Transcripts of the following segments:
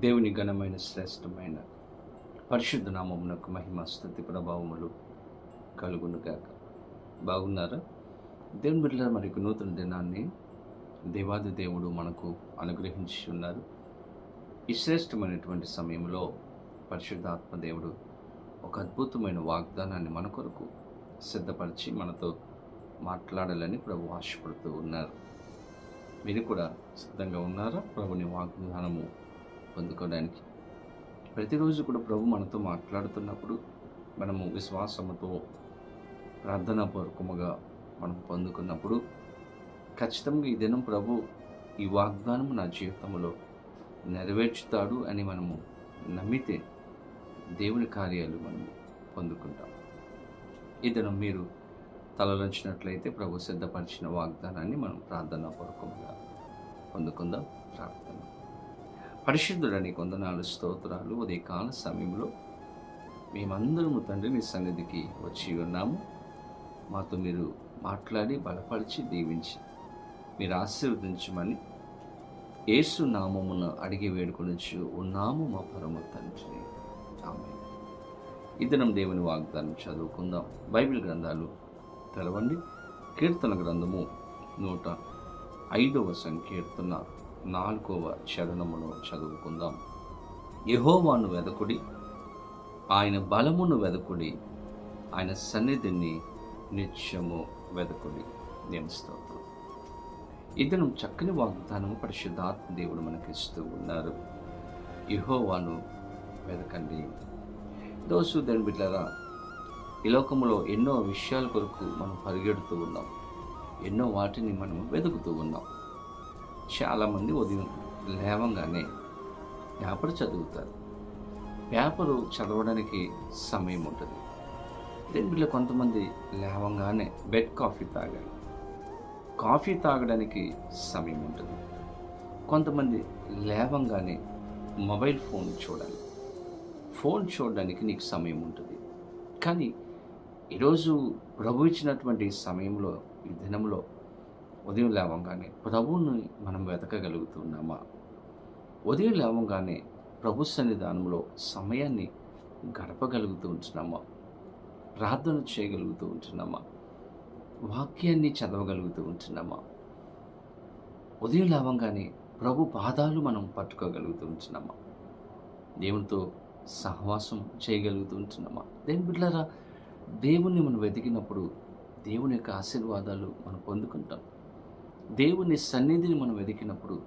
దేవుని ఘనమైన శ్రేష్టమైన పరిశుద్ధ నామమునకు మహిమ స్థుతి ప్రభావములు కలుగునుగాక బాగున్నారా? దేవుని బిడ్డ మరి నూతన దినాన్ని దేవాది దేవుడు మనకు అనుగ్రహించి ఉన్నారు. ఈ శ్రేష్టమైనటువంటి సమయంలో పరిశుద్ధాత్మ దేవుడు ఒక అద్భుతమైన వాగ్దానాన్ని మన కొరకు సిద్ధపరిచి మనతో మాట్లాడాలని ప్రభు ఆశపడుతూ ఉన్నారు. మీరు కూడా సిద్ధంగా ఉన్నారా? ప్రభుని వాగ్దానము పొందుకోవడానికి. ప్రతిరోజు కూడా ప్రభు మనతో మాట్లాడుతున్నప్పుడు మనము విశ్వాసముతో ప్రార్థనాపూర్వకముగా మనం పొందుకున్నప్పుడు ఖచ్చితంగా ఈ దినం ప్రభు ఈ వాగ్దానం నా జీవితంలో నెరవేర్చుతాడు అని మనము నమ్మితే దేవుని కార్యాలు మనం పొందుకుంటాం. ఈ దినం మీరు తలలంచినట్లయితే ప్రభు సిద్ధపరిచిన వాగ్దానాన్ని మనం ప్రార్థనాపూర్వకంగా పొందుకుందాం ప్రార్థన పరిశుద్ధుడని కొందనాలు స్తోత్రాలు. ఉదయకాల సమయంలో మేమందరము తండ్రి మీ సన్నిధికి వచ్చి ఉన్నాము. మాతో మీరు మాట్లాడి బలపరిచి దీవించి మీరు ఆశీర్వదించమని ఏసు నామమున అడిగి వేడుకొనిచ్చు ఉన్నాము మా పరమ తండ్రి. ఆమె ఇద్దరం దేవుని వాగ్దానం చదువుకుందాం. బైబిల్ గ్రంథాలు తెలవండి కీర్తన గ్రంథము నూట ఐదవ సంకీర్తన. నాలుగవ చరణమును చదువుకుందాం. యహోవాను వెదకుడి ఆయన బలమును వెదకుడి ఆయన సన్నిధిని నిత్యము వెదకుడి. నేను స్తోత్రం. ఇతను చక్కని వాగ్దానము పరిశుద్ధాత్మ దేవుడు మనకిస్తూ ఉన్నారు. యహోవాను వెదకండి. దోసు దాని బిడ్డరా ఈ లోకంలో ఎన్నో విషయాల కొరకు మనం పరిగెడుతూ ఉన్నాం. ఎన్నో వాటిని మనం వెతుకుతూ ఉన్నాం. చాలామంది ఉదయం లేవంగానే పేపర్ చదువుతారు. పేపరు చదవడానికి సమయం ఉంటుంది. దీనిలో కొంతమంది లేవంగానే బెడ్ కాఫీ తాగాలి. కాఫీ తాగడానికి సమయం ఉంటుంది. కొంతమంది లేవంగానే మొబైల్ ఫోన్ చూడాలి. ఫోన్ చూడడానికి నీకు సమయం ఉంటుంది. కానీ ఈరోజు ప్రభు ఇచ్చినటువంటి సమయంలో ఈ దినంలో ఉదయం లేవంగానే ప్రభువుని మనం వెతకగలుగుతున్నామా? ఉదయం లేవంగానే ప్రభు సన్నిధానంలో సమయాన్ని గడపగలుగుతూ ఉంటున్నామా? ప్రార్థన చేయగలుగుతూ ఉంటున్నామా? వాక్యాన్ని చదవగలుగుతూ ఉంటున్నామా? ఉదయం లేవంగానే ప్రభు పాదాలు మనం పట్టుకోగలుగుతూ ఉంటున్నామా? దేవునితో సహవాసం చేయగలుగుతూ ఉంటున్నామా? దేని బిడ్డారా దేవుణ్ణి మనం వెతికినప్పుడు దేవుని యొక్క ఆశీర్వాదాలు మనం పొందుకుంటాం. దేవుని సన్నిధిని మనం వెతికినప్పుడు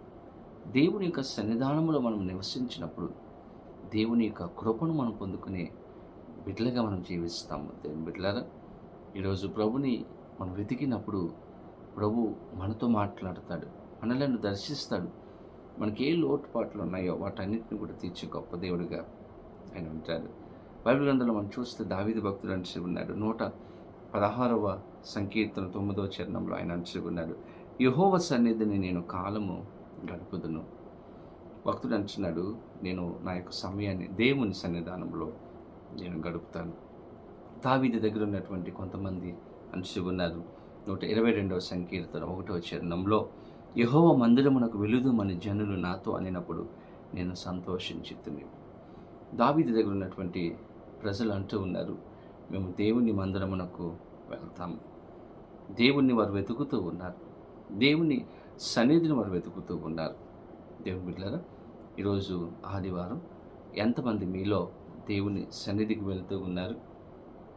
దేవుని యొక్క సన్నిధానంలో మనం నివసించినప్పుడు దేవుని యొక్క కృపను మనం పొందుకునే బిడ్డలుగా మనం జీవిస్తాము. దేవుని బిడ్డలారా ఈరోజు ప్రభుని మనం వెతికినప్పుడు ప్రభు మనతో మాట్లాడతాడు మనలను దర్శిస్తాడు. మనకి ఏ లోటుపాట్లు ఉన్నాయో వాటన్నిటిని కూడా తీర్చి గొప్ప దేవుడిగా ఆయన ఉంటాడు. బైబిల్ గ్రంథంలో మనం చూస్తే దావిది భక్తుడు అని ఉన్నాడు. నూట పదహారవ సంకీర్తన తొమ్మిదవ చరణంలో ఆయన అని ఉన్నాడు. యహోవ సన్నిధిని నేను కాలము గడుపుదును. భక్తుడు అంటున్నాడు నేను నా యొక్క సమయాన్ని దేవుని సన్నిధానంలో నేను గడుపుతాను. దావిది దగ్గర ఉన్నటువంటి కొంతమంది అనుసు ఉన్నారు. నూట ఇరవై రెండవ సంకీర్తన ఒకటవ చరణంలో యహోవ మందిరమునకు వెలుదు మన జనులు నాతో అనినప్పుడు నేను సంతోషించుతుంది దావిది దగ్గర ఉన్నటువంటి ప్రజలు అంటూ ఉన్నారు మేము దేవుని మందిరమునకు వెళ్తాము. దేవుణ్ణి వారు వెతుకుతూ ఉన్నారు. దేవుని సన్నిధిని వారు వెతుకుతూ ఉన్నారు దేవుని బిడ్డారా ఈరోజు ఆదివారం ఎంతమంది మీలో దేవుని సన్నిధికి వెళ్తూ ఉన్నారు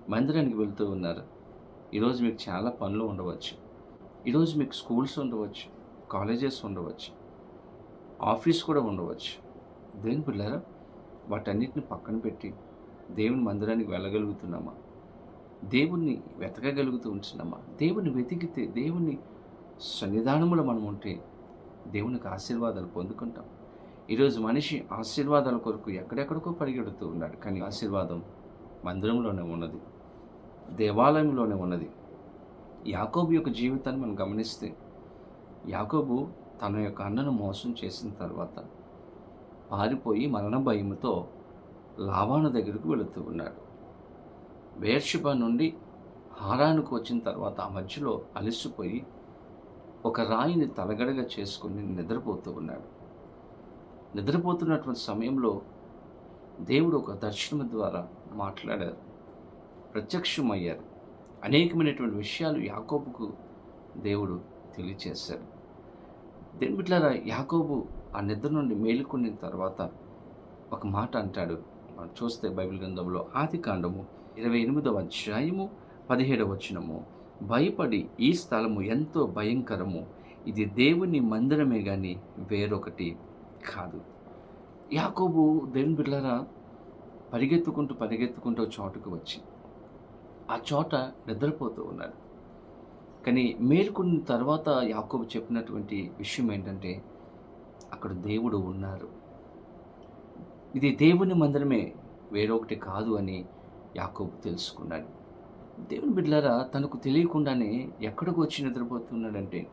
మందిరానికి వెళ్తూ ఉన్నారు? ఈరోజు మీకు చాలా పనులు ఉండవచ్చు. ఈరోజు మీకు స్కూల్స్ ఉండవచ్చు కాలేజెస్ ఉండవచ్చు ఆఫీస్ కూడా ఉండవచ్చు. దేని పిల్లరా వాటన్నిటిని పక్కన పెట్టి దేవుని మందిరానికి వెళ్ళగలుగుతున్నామా? దేవుణ్ణి వెతకగలుగుతూ ఉంటున్నామా? దేవుని వెతికితే దేవుని సన్నిధానములో మనం ఉంటే దేవునికి ఆశీర్వాదాలు పొందుకుంటాం. ఈరోజు మనిషి ఆశీర్వాదాల కొరకు ఎక్కడెక్కడికో పరిగెడుతూ ఉన్నాడు. కానీ ఆశీర్వాదం మందిరంలోనే ఉన్నది. దేవాలయంలోనే ఉన్నది. యాకోబు యొక్క జీవితాన్ని మనం గమనిస్తే యాకోబు తన యొక్క అన్నను మోసం చేసిన తర్వాత పారిపోయి మరణ భయముతో లావాను దగ్గరకు వెళుతూ ఉన్నాడు. బేర్షిబా నుండి హారానికి వచ్చిన తర్వాత ఆ మధ్యలో అలసిపోయి ఒక రాయిని తలగడగా చేసుకుని నిద్రపోతూ ఉన్నాడు. నిద్రపోతున్నటువంటి సమయంలో దేవుడు ఒక దర్శనం ద్వారా మాట్లాడారు. ప్రత్యక్షమయ్యారు. అనేకమైనటువంటి విషయాలు యాకోబుకు దేవుడు తెలియచేశాడు దేని యాకోబు ఆ నిద్ర నుండి మేలుకున్న తర్వాత ఒక మాట అంటాడు. మనం చూస్తే బైబిల్ గ్రంథంలో ఆది కాండము ఇరవై ఎనిమిదవ అధ్యాయము పదిహేడవ వచనము. భయపడి ఈ స్థలము ఎంతో భయంకరము. ఇది దేవుని మందిరమే కానీ వేరొకటి కాదు. యాకోబు దేవుని బిడ్డలారా పరిగెత్తుకుంటూ పరిగెత్తుకుంటూ చోటుకు వచ్చి ఆ చోట నిద్రపోతూ ఉన్నాడు. కానీ మేల్కొన్న తర్వాత యాకోబు చెప్పినటువంటి విషయం ఏంటంటే అక్కడ దేవుడు ఉన్నారు. ఇది దేవుని మందిరమే వేరొకటి కాదు అని యాకోబు తెలుసుకున్నాడు. దేవుని బిడ్డలారా తనకు తెలియకుండానే ఎక్కడికి వచ్చి నిద్రపోతున్నాడంటే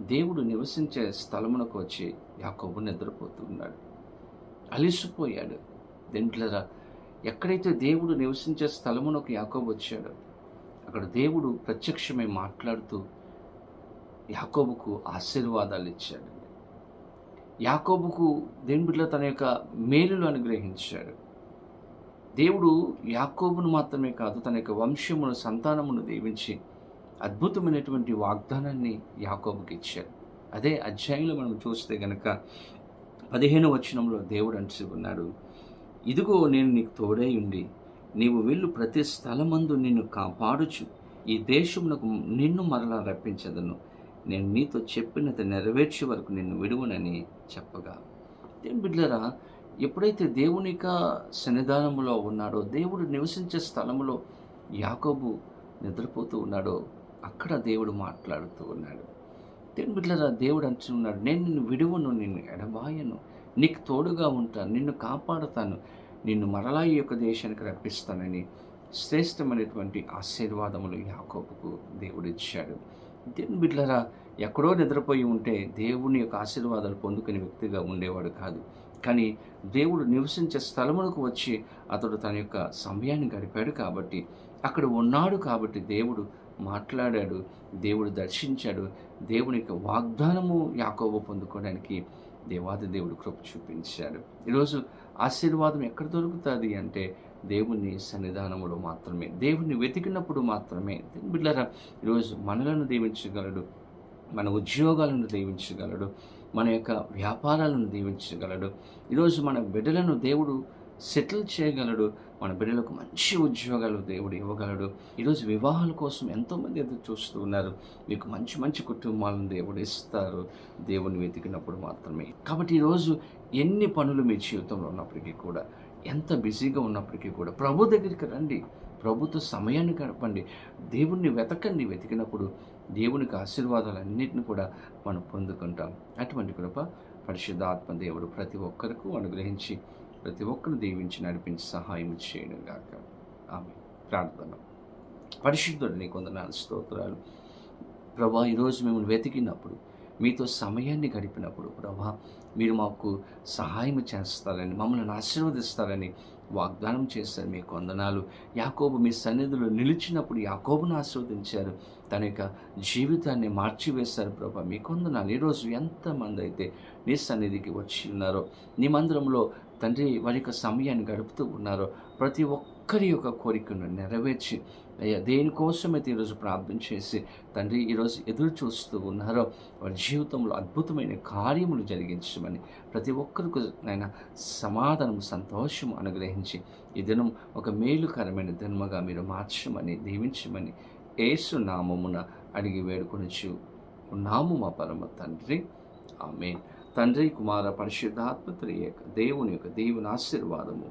దేవుడు నివసించే స్థలమునకు వచ్చి యాకోబు నిద్రపోతున్నాడు. అలిసిపోయాడు. దేవుని బిడ్డలారా ఎక్కడైతే దేవుడు నివసించే స్థలమునకు యాకోబు వచ్చాడో అక్కడ దేవుడు ప్రత్యక్షమై మాట్లాడుతూ యాకోబుకు ఆశీర్వాదాలు ఇచ్చాడు యాకోబుకు దేవుని బిడ్డలో తన యొక్క మేలులు అనుగ్రహించాడు. దేవుడు యాకోబును మాత్రమే కాదు తన యొక్క వంశమును సంతానమును దీవించి అద్భుతమైనటువంటి వాగ్దానాన్ని యాకోబుకి ఇచ్చారు అదే అధ్యాయంలో మనం చూస్తే గనక పదిహేను వచనంలో దేవుడు అంటూ ఉన్నాడు ఇదిగో నేను నీకు తోడై ఉండి నీవు వెళ్ళు ప్రతి స్థలమందు నిన్ను కాపాడుచు. ఈ దేశమునకు నిన్ను మరలా రప్పించదను. నేను నీతో చెప్పినది నెరవేర్చే వరకు నిన్ను విడువనని చెప్పగా. దేవుని బిడ్డరా ఎప్పుడైతే దేవుని యొక్క సన్నిధానములో ఉన్నాడో దేవుడు నివసించే స్థలములో యాకోబు నిద్రపోతూ ఉన్నాడో అక్కడ దేవుడు మాట్లాడుతూ ఉన్నాడు. దేవుని బిడ్డలరా దేవుడు అంటున్నాడు నేను నిన్ను విడువను నిన్ను ఎడబాయను. నీకు తోడుగా ఉంటాను నిన్ను కాపాడుతాను. నిన్ను మరలా ఈ యొక్క దేశానికి రప్పిస్తానని శ్రేష్టమైనటువంటి ఆశీర్వాదములు యాకోబుకు దేవుడిచ్చాడు ఇచ్చాడు. బిడ్డలరా ఎక్కడో నిద్రపోయి ఉంటే దేవుని యొక్క ఆశీర్వాదాలు పొందుకునే వ్యక్తిగా ఉండేవాడు కాదు. కానీ దేవుడు నివసించే స్థలమునకు వచ్చి అతడు తన యొక్క సమయాన్ని గడిపాడు కాబట్టి అక్కడ ఉన్నాడు కాబట్టి దేవుడు మాట్లాడాడు దేవుడు దర్శించాడు దేవుని యొక్క వాగ్దానము యాకోబు పొందుకోవడానికి దేవాది దేవుడు కృప చూపించాడు. ఈరోజు ఆశీర్వాదం ఎక్కడ దొరుకుతుంది అంటే దేవుని సన్నిధానములో మాత్రమే దేవుని వెతికినప్పుడు మాత్రమే. బిడ్డరా ఈరోజు మనలను దీవించగలడు మన ఉద్యోగాలను దీవించగలడు మన యొక్క వ్యాపారాలను దీవించగలడు. ఈరోజు మన బిడ్డలను దేవుడు సెటిల్ చేయగలడు. మన బిడ్డలకు మంచి ఉద్యోగాలు దేవుడు ఇవ్వగలడు. ఈరోజు వివాహాల కోసం ఎంతోమంది ఎదురు చూస్తూ ఉన్నారు. మీకు మంచి మంచి కుటుంబాలను దేవుడు ఇస్తారు. దేవుని వెతికినప్పుడు మాత్రమే. కాబట్టి ఈరోజు ఎన్ని పనులు మీ జీవితంలో ఉన్నప్పటికీ కూడా ఎంత బిజీగా ఉన్నప్పటికీ కూడా ప్రభు దగ్గరికి రండి. ప్రభుత్వ సమయాన్ని గడపండి. దేవుణ్ణి వెతకండి. వెతికినప్పుడు దేవునికి ఆశీర్వాదాలన్నింటిని కూడా మనం పొందుకుంటాం. అటువంటి కృప పరిశుద్ధాత్మ దేవుడు ప్రతి ఒక్కరికి అనుగ్రహించి ప్రతి ఒక్కరు దీవించి నడిపించి సహాయం చేయడం గాక. ఆమె ప్రార్థన. పరిశుద్ధుడు నీ కొందనాలు స్తోత్రాలు. ప్రభా ఈరోజు మిమ్మల్ని వెతికినప్పుడు మీతో సమయాన్ని గడిపినప్పుడు ప్రభా మీరు మాకు సహాయం చేస్తారని మమ్మల్ని ఆశీర్వదిస్తారని వాగ్దానం చేశారు మీ కొందనాలు. యాకోబు మీ సన్నిధిలో నిలిచినప్పుడు యాకోబును ఆస్వాదించారు. తన యొక్క జీవితాన్ని మార్చివేశారు ప్రభా. మీ కొందనాలు ఈరోజు ఎంతమంది అయితే నీ సన్నిధికి వచ్చి ఉన్నారో నీ మందిరంలో తండ్రి వారి యొక్క సమయాన్ని గడుపుతూ ఉన్నారో ప్రతి ఒక్క ఒక్కరి యొక్క కోరికను నెరవేర్చి అయ్యా దేనికోసమైతే ఈరోజు ప్రార్థన చేసి తండ్రి ఈరోజు ఎదురు చూస్తూ ఉన్నారో వారి జీవితంలో అద్భుతమైన కార్యములు జరిగించమని ప్రతి ఒక్కరికి నాయన సమాధానం సంతోషం అనుగ్రహించి ఈ దినం ఒక మేలుకరమైన దినముగా మీరు మార్చమని దీవించమని ఏసు నామమున అడిగి వేడుకొనిచ్చు ఉన్నాము మా పరమ తండ్రి. ఆమె తండ్రి కుమార పరిశుద్ధాత్మ యొక్క దేవుని యొక్క దేవుని ఆశీర్వాదము